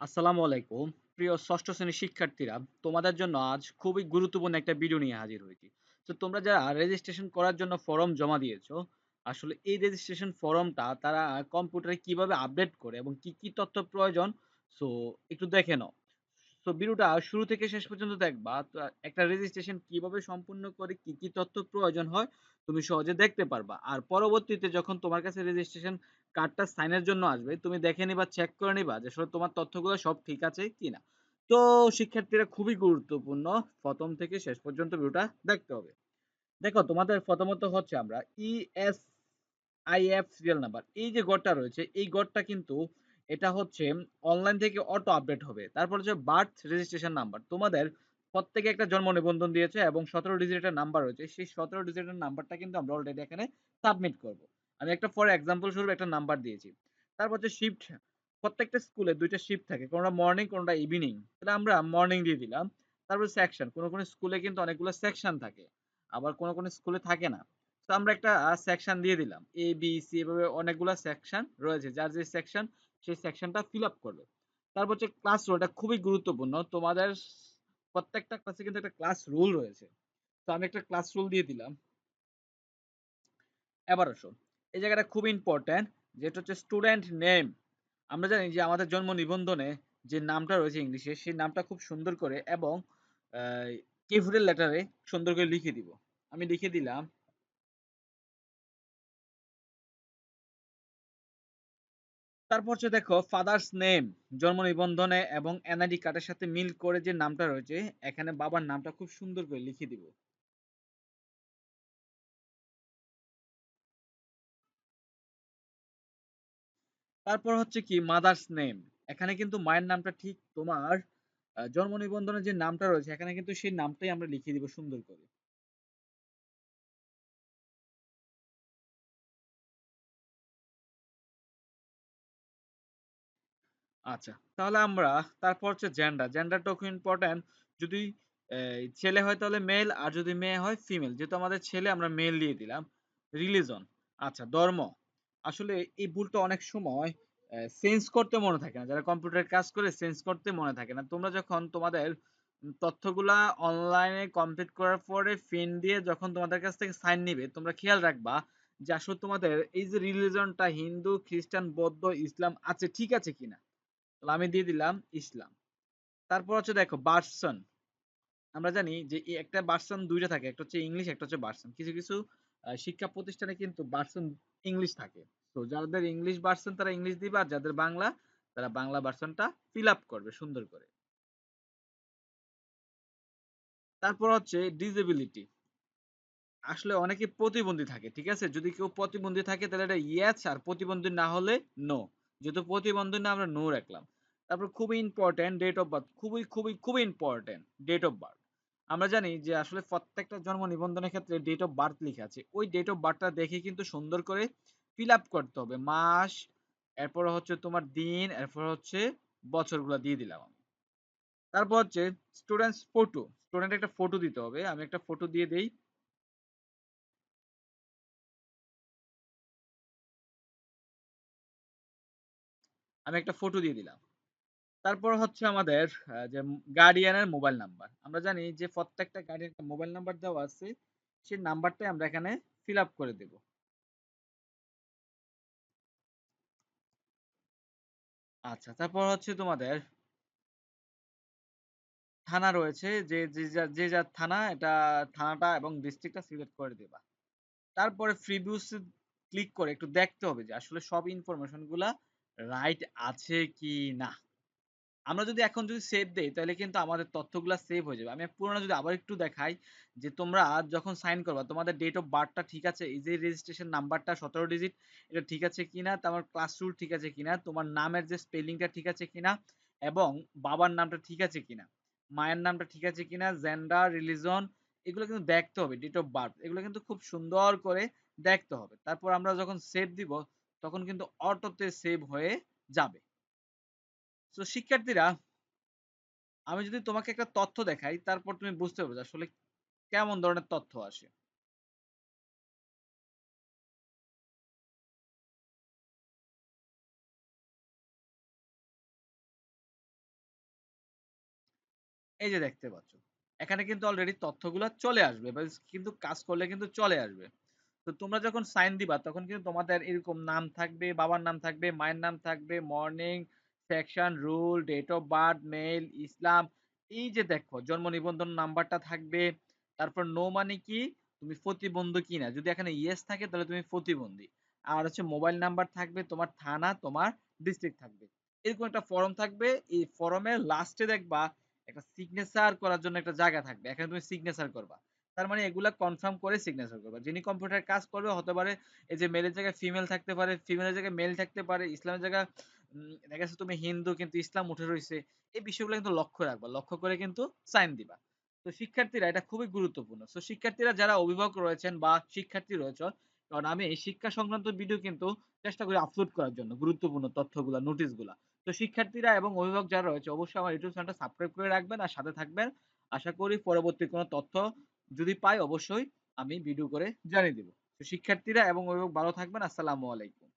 আসসালামু আলাইকুম। প্রিয় ষষ্ঠ শ্রেণির শিক্ষার্থীরা, তোমাদের জন্য আজ খুবই গুরুত্বপূর্ণ একটা ভিডিও নিয়ে হাজির হয়েছি। তো তোমরা যারা রেজিস্ট্রেশন করার জন্য ফর্ম জমা দিয়েছ, আসলে এই রেজিস্ট্রেশন ফর্মটা তারা কম্পিউটারে কীভাবে আপডেট করে এবং কি কি তথ্য প্রয়োজন সো একটু দেখে নাও। তো ভিডিওটা শুরু থেকে শেষ পর্যন্ত দেখবা, তো একটা রেজিস্ট্রেশন কীভাবে সম্পূর্ণ করে, কি কি তথ্য প্রয়োজন হয়, তুমি সহজে দেখতে পারবা। আর পরবর্তীতে যখন তোমার কাছে রেজিস্ট্রেশন কার্ডটা সাইনের জন্য আসবে, তুমি দেখে নিবা চেক করে নিবা যে আসলে তোমার তথ্যগুলো সব ঠিক আছে কিনা। তো শিক্ষার্থীরা খুবই গুরুত্বপূর্ণ। প্রথম থেকে শেষ পর্যন্ত ভিডিওটা দেখতে হবে। দেখো, তোমাদের প্রথমত হচ্ছে আমরা ইএস আইএফ সিরিয়াল নাম্বার এই যে গড়টা রয়েছে, এই গড়টা কিন্তু এটা হচ্ছে অনলাইন থেকে অটো আপডেট হবে। তারপর হচ্ছে বার্থ রেজিস্ট্রেশন নাম্বার তোমাদের প্রত্যেকে একটা জন্ম নিবন্ধন দিয়েছে এবং সতেরো ডিজিটের নাম্বার রয়েছে। সেই সতেরো ডিজিটের নাম্বারটা কিন্তু আমরা অলরেডি এখানে সাবমিট করব। আমি একটা ফর এক্সাম্পল স্বরূপ একটা নাম্বার দিয়েছি। তারপর হচ্ছে শিফট প্রত্যেকটা স্কুলে দুইটা শিফট থাকে, কোনটা মর্নিং কোনটা ইভিনিং তাহলে আমরা মর্নিং দিয়ে দিলাম, তারপর সেকশন কোনো কোনো স্কুলে কিন্তু অনেকগুলো সেকশন থাকে, আবার কোনো কোনো স্কুলে থাকে না। তো আমরা একটা সেকশন দিয়ে দিলাম। এ বি সি এভাবে অনেকগুলো সেকশন রয়েছে, যার যে সেকশন সেই সেকশনটা ফিল আপ করবে। তারপর হচ্ছে ক্লাস রুল এটা খুবই গুরুত্বপূর্ণ। তোমাদের প্রত্যেকটা ক্লাসে কিন্তু একটা ক্লাস রুল রয়েছে। তো আমি একটা ক্লাস রুল দিয়ে দিলাম। এবার আসো। এই জায়গাটা খুব ইম্পর্টেন্ট যেটা হচ্ছে স্টুডেন্ট নেম আমরা জানি যে আমাদের জন্ম নিবন্ধনে যে নামটা রয়েছে ইংলিশে, সেই নামটা খুব সুন্দর করে এবং কিবোর্ডের লেটারে সুন্দর করে লিখে দিব। আমি লিখে দিলাম, তারপর হচ্ছে দেখো ফাদার্স নেম জন্ম নিবন্ধনে এবং এনআইডি কার্ডের সাথে মিল করে যে নামটা রয়েছে, এখানে বাবার নামটা খুব সুন্দর করে লিখে দিব। তারপর হচ্ছে কি মাদার্স নেম এখানে কিন্তু মায়ের নামটা ঠিক তোমার জন্ম নিবন্ধনের যে নামটা রয়েছে, এখানে কিন্তু সেই নামটাই আমরা লিখে দিব সুন্দর করে। আচ্ছা তাহলে আমরা, তারপর হচ্ছে জেন্ডার জেন্ডারটা খুব ইম্পর্টেন্ট যদি ছেলে হয় তাহলে মেল আর যদি মেয়ে হয় ফিমেল যেহেতু আমাদের ছেলে, আমরা মেল দিয়ে দিলাম। রিলিজন আচ্ছা ধর্ম। আসলে এই ভুলটা অনেক সময় চেঞ্জ করতে মনে থাকে না। যারা কম্পিউটার কাজ করে চেঞ্জ করতে মনে থাকে না। তোমরা যখন তোমাদের তথ্যগুলা অনলাইনে কমপ্লিট করার পরে ফিন দিয়ে যখন তোমাদের কাছ থেকে সাইন নিবে, তোমরা খেয়াল রাখবা যে আসলে তোমাদের এই যে রিলিজনটা হিন্দু, খ্রিস্টান, বৌদ্ধ, ইসলাম আছে, ঠিক আছে কিনা? তাহলে আমি দিয়ে দিলাম ইসলাম। তারপর হচ্ছে দেখো বার্সন আমরা জানি যে একটা বার্সন দুইটা থাকে, একটা হচ্ছে ইংলিশ একটা হচ্ছে বার্সন কিছু কিছু শিক্ষা প্রতিষ্ঠানে কিন্তু ভার্সন ইংলিশ থাকে। তো যাদের ইংলিশ ভার্সন তারা ইংলিশ দিবে আর যাদের বাংলা তারা বাংলা ভার্সনটা ফিল আপ করবে সুন্দর করে। তারপর হচ্ছে ডিসেবিলিটি আসলে অনেকে প্রতিবন্ধী থাকে, ঠিক আছে? যদি কেউ প্রতিবন্ধী থাকে তাহলে এটা ইয়েস আর প্রতিবন্ধী না হলে নো যেহেতু প্রতিবন্ধী না, আমরা নো রাখলাম। তারপর খুবই ইম্পর্টেন্ট ডেট অফ বার্থ খুবই খুবই খুবই ইম্পর্টেন্ট ডেট অফ বার্থ আমরা জানি যে আসলে প্রত্যেকটা জন্ম নিবন্ধনের ক্ষেত্রে ডেট অফ বার্থ লিখে আছে। ওই ডেট অফ বার্থটা দেখে কিন্তু সুন্দর করে ফিল আপ করতে হবে। মাস, এরপর হচ্ছে তোমার দিন, এরপর হচ্ছে বছরগুলো দিয়ে দিলাম আমি। তারপর হচ্ছে স্টুডেন্টস ফটো স্টুডেন্ট একটা ফটো দিতে হবে। আমি একটা ফটো দিয়ে দেই। আমি একটা ফটো দিয়ে দিলাম। তারপর হচ্ছে আমাদের যে গার্ডিয়ানের মোবাইল নাম্বার আমরা জানি যে প্রত্যেকটা গার্ডিয়ান মোবাইল নাম্বার দেওয়া আছে। সেই নাম্বারটাই আমরা এখানে ফিল আপ করে দেব। আচ্ছা তারপর হচ্ছে তোমাদের থানা রয়েছে, যে যে যার থানা, এটা থানাটা এবং ডিস্ট্রিক্টটা সিলেক্ট করে দেবা। তারপরে প্রিভিউস ক্লিক করে একটু দেখতে হবে যে আসলে সব ইনফরমেশনগুলা রাইট আছে কি না। আমরা যদি এখন যদি সেভ দেই, তাহলে কিন্তু আমাদের তথ্যগুলো সেভ হয়ে যাবে। আমি পুরোনো যদি আবার একটু দেখাই, যে তোমরা যখন সাইন করবা, তোমাদের ডেট অফ বার্থটা ঠিক আছে, এই যে রেজিস্ট্রেশন নাম্বারটা সতেরো ডিজিট এটা ঠিক আছে কিনা, তোমার ক্লাস রুল ঠিক আছে কিনা, তোমার নামের যে স্পেলিংটা ঠিক আছে কিনা, এবং বাবার নামটা ঠিক আছে কিনা, মায়ের নামটা ঠিক আছে কিনা জেন্ডার রিলিজন এগুলো কিন্তু দেখতে হবে ডেট অফ বার্থ এগুলো কিন্তু খুব সুন্দর করে দেখতে হবে। তারপর আমরা যখন সেভ দিব, তখন কিন্তু অটোতে সেভ হয়ে যাবে। তো শিক্ষার্থীরা আমি যদি তোমাকে একটা তথ্য দেখাই তারপর তুমি বুঝতে পারবে আসলে কেমন ধরনের তথ্য আসে এই যে দেখতে পাচ্ছ। এখানে কিন্তু অলরেডি তথ্যগুলা চলে আসবে। কিন্তু কাজ করলে কিন্তু চলে আসবে। তো তোমরা যখন সাইন দিবা তখন কিন্তু তোমাদের এরকম নাম থাকবে, বাবার নাম থাকবে, মায়ের নাম থাকবে, morning, section, roll, date of birth, male, Islam. এই যে দেখো জন্ম নিবন্ধন নাম্বারটা থাকবে। তারপর নো মানে কি? তুমি প্রতিবন্ধী কিনা। যদি এখানে ইয়েস থাকে তাহলে তুমি প্রতিবন্ধী। আর হচ্ছে মোবাইল নাম্বার থাকবে, তোমার থানা, তোমার ডিস্ট্রিক্ট থাকবে। এরকম একটা ফর্ম থাকবে। এই ফর্মের লাস্টে দেখবা একটা সিগনেচার করার জন্য একটা জায়গা থাকবে। এখানে তুমি সিগনেচার করবা। তার মানে এগুলা কনফার্ম করে সিগনেচার করবা। যিনি কম্পিউটার কাজ করবে হতে পারে এই যে মেলের জায়গায় ফিমেল থাকতে পারে, ফিমেলের জায়গায় মেল থাকতে পারে, ইসলামের জায়গায় দেখা যাচ্ছে তুমি হিন্দু কিন্তু ইসলাম উঠে রইছে। এই বিষয়গুলো কিন্তু লক্ষ্য রাখবা। লক্ষ্য করে কিন্তু সাইন দিবা। তো শিক্ষার্থীরা এটা খুবই গুরুত্বপূর্ণ। সো শিক্ষার্থীরা যারা অভিভাবক রয়েছেন বা শিক্ষার্থী রয়েছ, কারণ আমি এই শিক্ষা সংক্রান্ত ভিডিও কিন্তু চেষ্টা করি আপলোড করার জন্য গুরুত্বপূর্ণ তথ্যগুলা, নোটিশগুলা। তো শিক্ষার্থীরা এবং অভিভাবক যারা রয়েছে অবশ্যই আমার ইউটিউব চ্যানেলটা সাবস্ক্রাইব করে রাখবেন আর সাথে থাকবেন। আশা করি পরবর্তী কোনো তথ্য যদি পাই অবশ্যই আমি ভিডিও করে জানিয়ে দিব। তো শিক্ষার্থীরা এবং অভিভাবক ভালো থাকবেন। আসসালামু আলাইকুম।